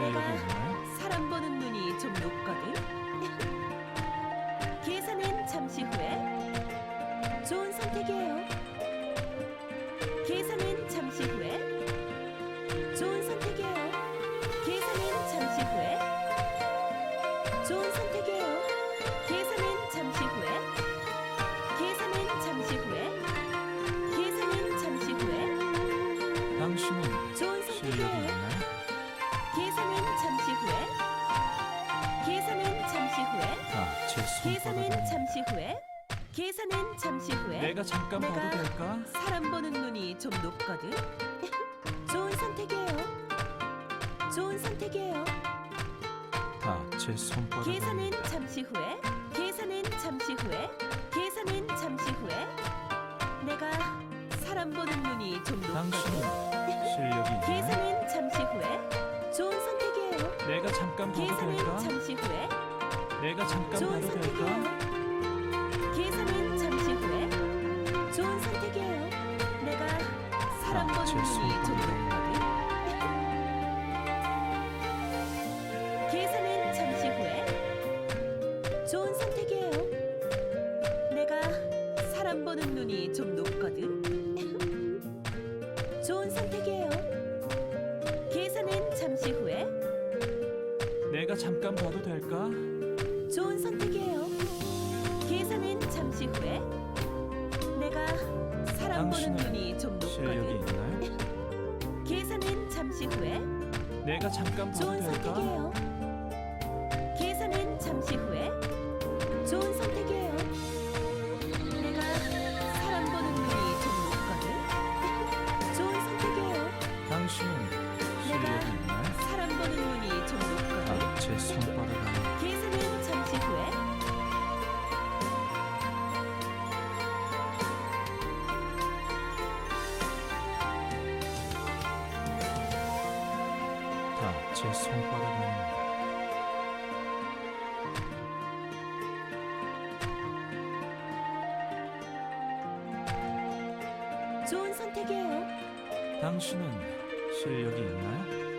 내가 사람 보는 눈이 좀 높거든. 계산은 잠시 후에. 좋은 선택이에요. 계산은 잠시 후에. 좋은 선택이에요. 계산은 잠시 후에. 좋은 선택이에요. 계산은 잠시 후에. 계산은 잠시 후에. 계산은 잠시 후에. 당신은 좋은 선택이에요. 계산은 잠시 후에. 계산은 잠시 후에. 내가 잠깐 봐도 내가 될까? 사람 보는 눈이 좀 높거든. 좋은 선택이에요. 좋은 선택이에요. 다 제 손바닥 계산은 잠시 후에. 계산은 잠시 후에. 계산은 잠시 후에. 내가 사람 보는 눈이 좀 당신은 높거든. 실력이? 계산은 잠시 후에. 좋은 선택이에요. 내가 잠깐 봐도 계산은 될까? 내가 잠깐 좋은 봐도 될까? 선택이에요. 계산은 잠시 후에. 좋은 선택이에요. 내가 사람 아, 보는 제 눈이 좀 손바닥. 높거든. 계산은 잠시 후에. 좋은 선택이에요. 내가 사람 보는 눈이 좀 높거든. 좋은 선택이에요. 계산은 잠시 후에. 내가 잠깐 봐도 될까? 사람 보는 당신은 눈이 좀 실력이 높거든. 있나요? 계산은 잠시 후에. 내가 잠깐 봐도 좋은 될까? 선택이에요. 계산은 잠시 후에. 좋은 선택이에요. 내가 사람 보는 눈이 좀 높거든. 좋은 선택이에요. 당신은 실력이 있나요? 사람 보는 눈이 좀 높거든. 다제 손 다제 손바닥 안입니다. 좋은 선택이에요. 당신은 실력이 있나요?